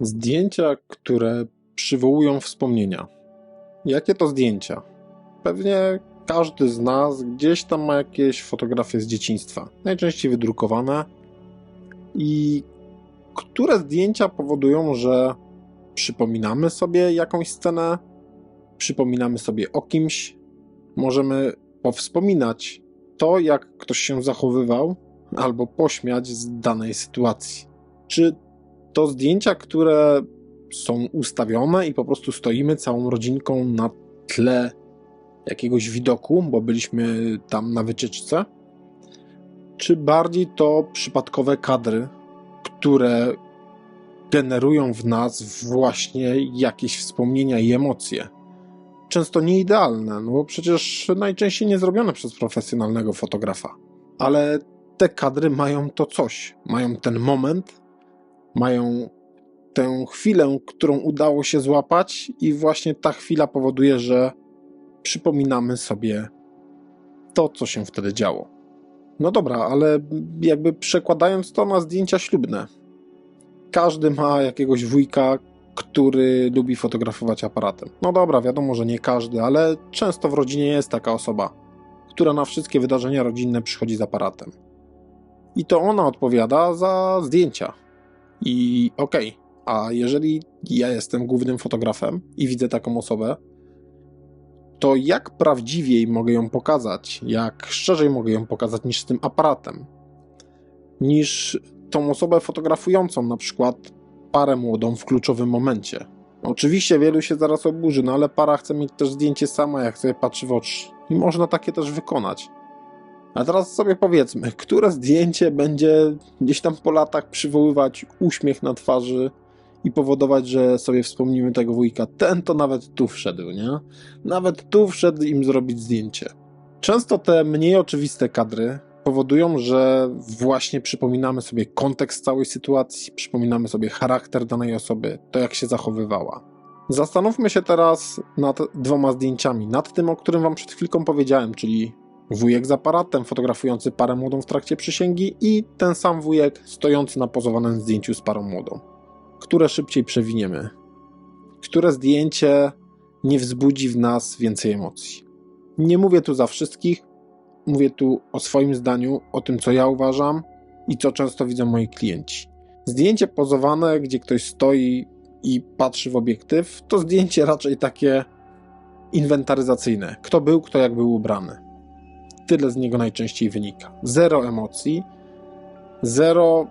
Zdjęcia, które przywołują wspomnienia. Jakie to zdjęcia? Pewnie każdy z nas gdzieś tam ma jakieś fotografie z dzieciństwa, najczęściej wydrukowane. I które zdjęcia powodują, że przypominamy sobie jakąś scenę, przypominamy sobie o kimś, możemy powspominać to, jak ktoś się zachowywał, albo pośmiać z danej sytuacji. Czy to zdjęcia, które są ustawione i po prostu stoimy całą rodzinką na tle jakiegoś widoku, bo byliśmy tam na wycieczce, czy bardziej to przypadkowe kadry, które generują w nas właśnie jakieś wspomnienia i emocje. Często nieidealne, no bo przecież najczęściej nie zrobione przez profesjonalnego fotografa. Ale te kadry mają to coś, mają ten moment, mają tę chwilę, którą udało się złapać, i właśnie ta chwila powoduje, że przypominamy sobie to, co się wtedy działo. No dobra, ale jakby przekładając to na zdjęcia ślubne. Każdy ma jakiegoś wujka, który lubi fotografować aparatem. No dobra, wiadomo, że nie każdy, ale często w rodzinie jest taka osoba, która na wszystkie wydarzenia rodzinne przychodzi z aparatem. I to ona odpowiada za zdjęcia. I okej, okay, a jeżeli ja jestem głównym fotografem i widzę taką osobę, to jak prawdziwiej mogę ją pokazać, jak szczerzej mogę ją pokazać niż z tym aparatem, niż tą osobę fotografującą, na przykład parę młodą w kluczowym momencie. Oczywiście wielu się zaraz oburzy, no ale para chce mieć też zdjęcie sama, jak sobie patrzy w oczy. I można takie też wykonać. A teraz sobie powiedzmy, które zdjęcie będzie gdzieś tam po latach przywoływać uśmiech na twarzy i powodować, że sobie wspomnimy tego wujka. Ten to nawet tu wszedł, nie? Nawet tu wszedł im zrobić zdjęcie. Często te mniej oczywiste kadry powodują, że właśnie przypominamy sobie kontekst całej sytuacji, przypominamy sobie charakter danej osoby, to jak się zachowywała. Zastanówmy się teraz nad dwoma zdjęciami. Nad tym, o którym Wam przed chwilką powiedziałem, czyli wujek z aparatem fotografujący parę młodą w trakcie przysięgi i ten sam wujek stojący na pozowanym zdjęciu z parą młodą. Które szybciej przewiniemy? Które zdjęcie nie wzbudzi w nas więcej emocji? Nie mówię tu za wszystkich, mówię tu o swoim zdaniu, o tym, co ja uważam i co często widzą moi klienci. Zdjęcie pozowane, gdzie ktoś stoi i patrzy w obiektyw, to zdjęcie raczej takie inwentaryzacyjne. Kto był, kto jak był ubrany. Tyle z niego najczęściej wynika. Zero emocji, zero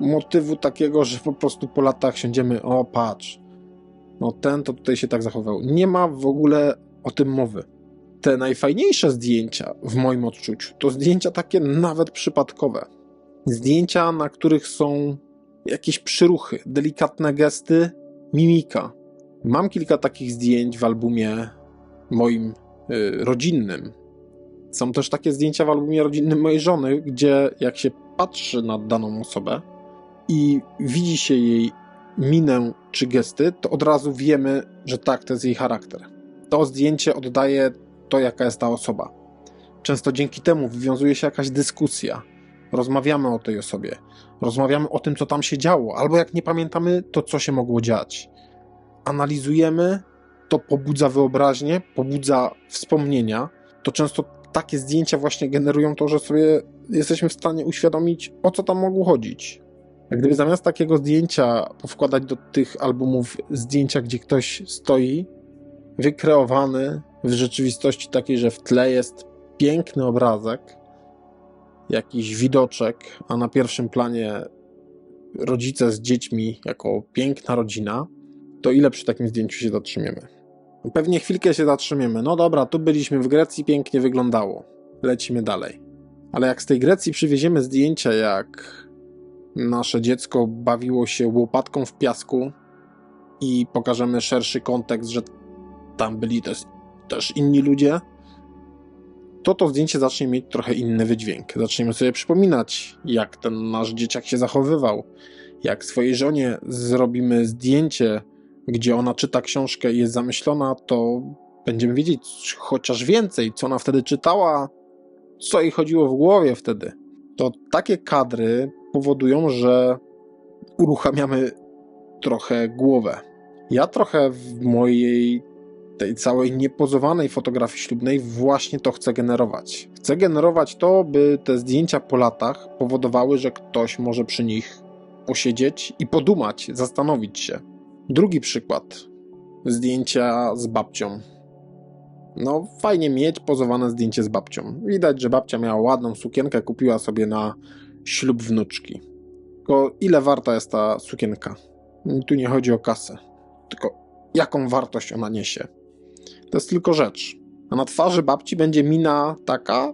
motywu takiego, że po prostu po latach siądziemy, o patrz, no ten to tutaj się tak zachował. Nie ma w ogóle o tym mowy te najfajniejsze zdjęcia, w moim odczuciu, to zdjęcia takie nawet przypadkowe. Zdjęcia, na których są jakieś przyruchy, delikatne gesty, mimika. Mam kilka takich zdjęć w albumie moim y, rodzinnym. Są też takie zdjęcia w albumie rodzinnym mojej żony, gdzie jak się patrzy na daną osobę i widzi się jej minę czy gesty, to od razu wiemy, że tak, to jest jej charakter. To zdjęcie oddaje to, jaka jest ta osoba. Często dzięki temu wywiązuje się jakaś dyskusja. Rozmawiamy o tej osobie, rozmawiamy o tym, co tam się działo, albo jak nie pamiętamy, to co się mogło dziać. Analizujemy, to pobudza wyobraźnię, pobudza wspomnienia. To często takie zdjęcia właśnie generują to, że sobie jesteśmy w stanie uświadomić, o co tam mogło chodzić. Jak gdyby zamiast takiego zdjęcia wkładać do tych albumów zdjęcia, gdzie ktoś stoi, wykreowany, w rzeczywistości takiej, że w tle jest piękny obrazek, jakiś widoczek, a na pierwszym planie rodzice z dziećmi jako piękna rodzina, to ile przy takim zdjęciu się zatrzymiemy? Pewnie chwilkę się zatrzymiemy. No dobra, tu byliśmy w Grecji, pięknie wyglądało. Lecimy dalej. Ale jak z tej Grecji przywieziemy zdjęcia, jak nasze dziecko bawiło się łopatką w piasku i pokażemy szerszy kontekst, że tam byli też też inni ludzie, to to zdjęcie zacznie mieć trochę inny wydźwięk. Zaczniemy sobie przypominać, jak ten nasz dzieciak się zachowywał. Jak swojej żonie zrobimy zdjęcie, gdzie ona czyta książkę i jest zamyślona, to będziemy wiedzieć chociaż więcej, co ona wtedy czytała, co jej chodziło w głowie wtedy. To takie kadry powodują, że uruchamiamy trochę głowę. Ja trochę w mojej tej całej niepozowanej fotografii ślubnej właśnie to chcę generować. Chcę generować to, by te zdjęcia po latach powodowały, że ktoś może przy nich posiedzieć i podumać, zastanowić się. Drugi przykład. Zdjęcia z babcią. No, fajnie mieć pozowane zdjęcie z babcią. Widać, że babcia miała ładną sukienkę, kupiła sobie na ślub wnuczki. Tylko ile warta jest ta sukienka? Tu nie chodzi o kasę, tylko jaką wartość ona niesie. To jest tylko rzecz. A na twarzy babci będzie mina taka,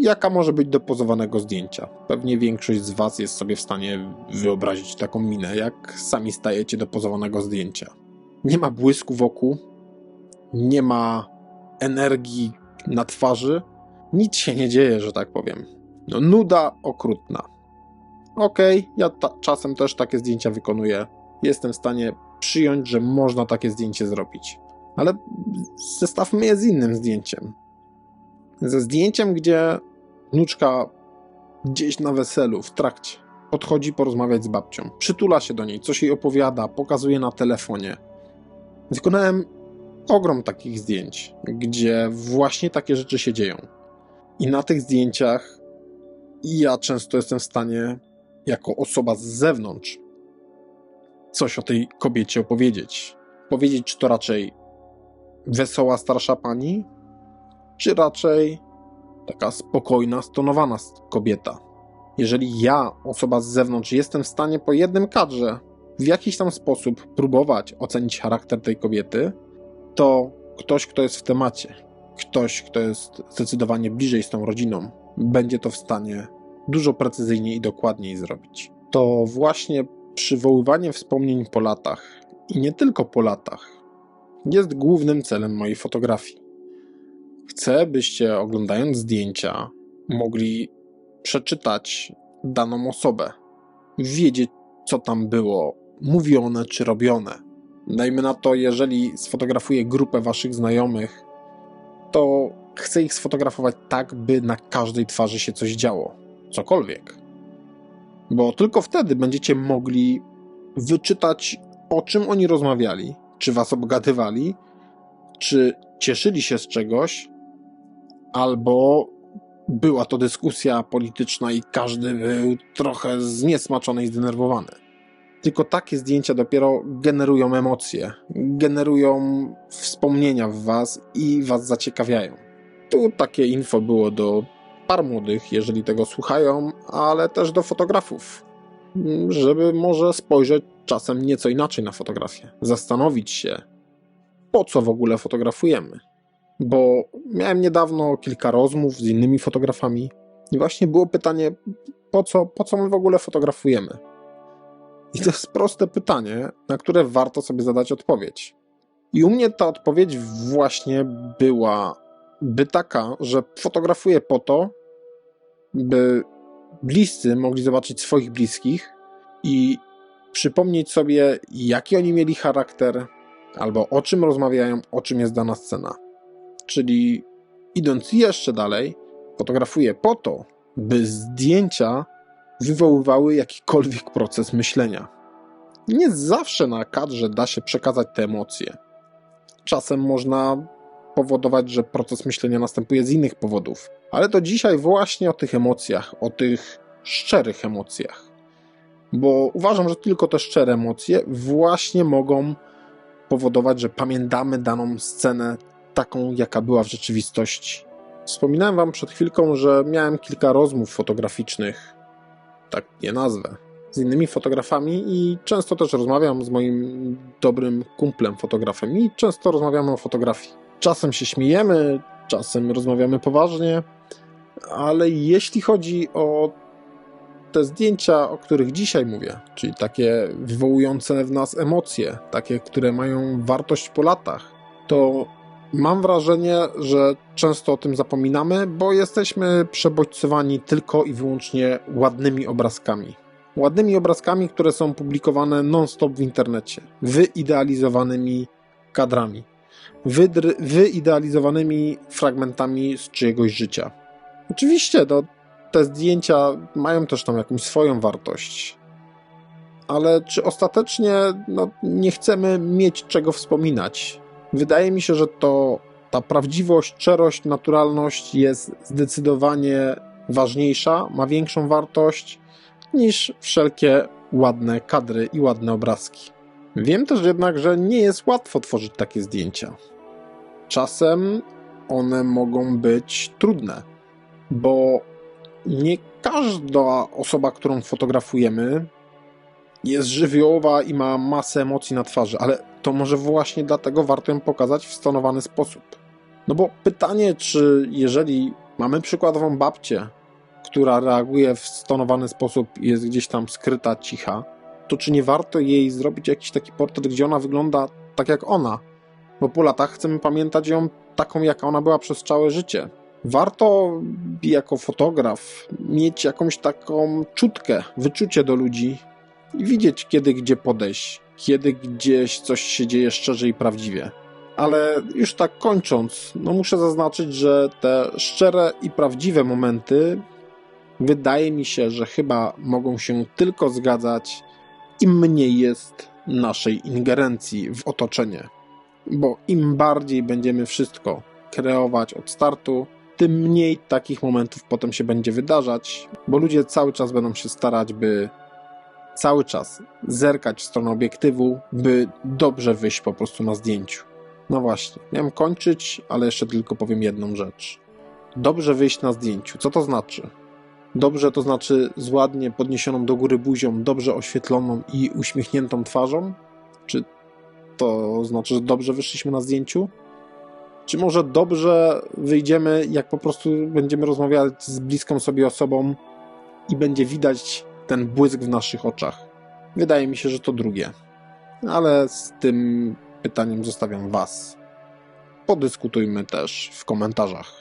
jaka może być do pozowanego zdjęcia. Pewnie większość z Was jest sobie w stanie wyobrazić taką minę, jak sami stajecie do pozowanego zdjęcia. Nie ma błysku wokół, nie ma energii na twarzy, nic się nie dzieje, że tak powiem. No, nuda okrutna. Okej, okay, ja czasem też takie zdjęcia wykonuję. Jestem w stanie przyjąć, że można takie zdjęcie zrobić. Ale zestawmy je z innym zdjęciem. Ze zdjęciem, gdzie wnuczka gdzieś na weselu, w trakcie, podchodzi porozmawiać z babcią. Przytula się do niej, coś jej opowiada, pokazuje na telefonie. Wykonałem ogrom takich zdjęć, gdzie właśnie takie rzeczy się dzieją. I na tych zdjęciach ja często jestem w stanie, jako osoba z zewnątrz, coś o tej kobiecie opowiedzieć. Powiedzieć, czy to raczej wesoła starsza pani, czy raczej taka spokojna, stonowana kobieta. Jeżeli ja, osoba z zewnątrz, jestem w stanie po jednym kadrze w jakiś tam sposób próbować ocenić charakter tej kobiety, to ktoś, kto jest w temacie, ktoś, kto jest zdecydowanie bliżej z tą rodziną, będzie to w stanie dużo precyzyjniej i dokładniej zrobić. To właśnie przywoływanie wspomnień po latach i nie tylko po latach jest głównym celem mojej fotografii. Chcę, byście oglądając zdjęcia mogli przeczytać daną osobę, wiedzieć, co tam było mówione czy robione. Dajmy na to, jeżeli sfotografuję grupę waszych znajomych, to chcę ich sfotografować tak, by na każdej twarzy się coś działo. Cokolwiek. Bo tylko wtedy będziecie mogli wyczytać, o czym oni rozmawiali, czy was obgadywali, czy cieszyli się z czegoś, albo była to dyskusja polityczna i każdy był trochę zniesmaczony i zdenerwowany. Tylko takie zdjęcia dopiero generują emocje, generują wspomnienia w was i was zaciekawiają. Tu takie info było do par młodych, jeżeli tego słuchają, ale też do fotografów, żeby może spojrzeć czasem nieco inaczej na fotografię. Zastanowić się, po co w ogóle fotografujemy. Bo miałem niedawno kilka rozmów z innymi fotografami i właśnie było pytanie, po co, po co my w ogóle fotografujemy? I to jest proste pytanie, na które warto sobie zadać odpowiedź. I u mnie ta odpowiedź właśnie była by taka, że fotografuję po to, by bliscy mogli zobaczyć swoich bliskich i przypomnieć sobie, jaki oni mieli charakter, albo o czym rozmawiają, o czym jest dana scena. Czyli idąc jeszcze dalej, fotografuję po to, by zdjęcia wywoływały jakikolwiek proces myślenia. Nie zawsze na kadrze da się przekazać te emocje. Czasem można powodować, że proces myślenia następuje z innych powodów. Ale to dzisiaj właśnie o tych emocjach, o tych szczerych emocjach bo uważam, że tylko te szczere emocje właśnie mogą powodować, że pamiętamy daną scenę taką, jaka była w rzeczywistości. Wspominałem Wam przed chwilką, że miałem kilka rozmów fotograficznych, tak nie nazwę, z innymi fotografami i często też rozmawiam z moim dobrym kumplem fotografem i często rozmawiamy o fotografii. Czasem się śmiejemy, czasem rozmawiamy poważnie, ale jeśli chodzi o te zdjęcia, o których dzisiaj mówię, czyli takie wywołujące w nas emocje, takie, które mają wartość po latach, to mam wrażenie, że często o tym zapominamy, bo jesteśmy przebodźcowani tylko i wyłącznie ładnymi obrazkami. Ładnymi obrazkami, które są publikowane non-stop w internecie, wyidealizowanymi kadrami, wyidealizowanymi fragmentami z czyjegoś życia. Oczywiście, to te zdjęcia mają też tam jakąś swoją wartość. ale czy ostatecznie no, nie chcemy mieć czego wspominać? Wydaje mi się, że to ta prawdziwość, szczerość, naturalność jest zdecydowanie ważniejsza, ma większą wartość niż wszelkie ładne kadry i ładne obrazki. Wiem też jednak, że nie jest łatwo tworzyć takie zdjęcia. Czasem one mogą być trudne, bo nie każda osoba, którą fotografujemy, jest żywiołowa i ma masę emocji na twarzy, ale to może właśnie dlatego warto ją pokazać w stonowany sposób. No bo pytanie, czy jeżeli mamy przykładową babcię, która reaguje w stonowany sposób i jest gdzieś tam skryta, cicha, to czy nie warto jej zrobić jakiś taki portret, gdzie ona wygląda tak jak ona? Bo po latach chcemy pamiętać ją taką, jaka ona była przez całe życie. Warto jako fotograf mieć jakąś taką czutkę, wyczucie do ludzi i widzieć, kiedy gdzie podejść, kiedy gdzieś coś się dzieje szczerze i prawdziwie. Ale już tak kończąc, no muszę zaznaczyć, że te szczere i prawdziwe momenty wydaje mi się, że chyba mogą się tylko zgadzać, im mniej jest naszej ingerencji w otoczenie. Bo im bardziej będziemy wszystko kreować od startu, tym mniej takich momentów potem się będzie wydarzać, bo ludzie cały czas będą się starać, by cały czas zerkać w stronę obiektywu, by dobrze wyjść po prostu na zdjęciu. No właśnie, miałem kończyć, ale jeszcze tylko powiem jedną rzecz. Dobrze wyjść na zdjęciu. Co to znaczy? Dobrze to znaczy z ładnie podniesioną do góry buzią, dobrze oświetloną i uśmiechniętą twarzą? Czy to znaczy, że dobrze wyszliśmy na zdjęciu? Czy może dobrze wyjdziemy, jak po prostu będziemy rozmawiać z bliską sobie osobą i będzie widać ten błysk w naszych oczach? Wydaje mi się, że to drugie. Ale z tym pytaniem zostawiam Was. Podyskutujmy też w komentarzach.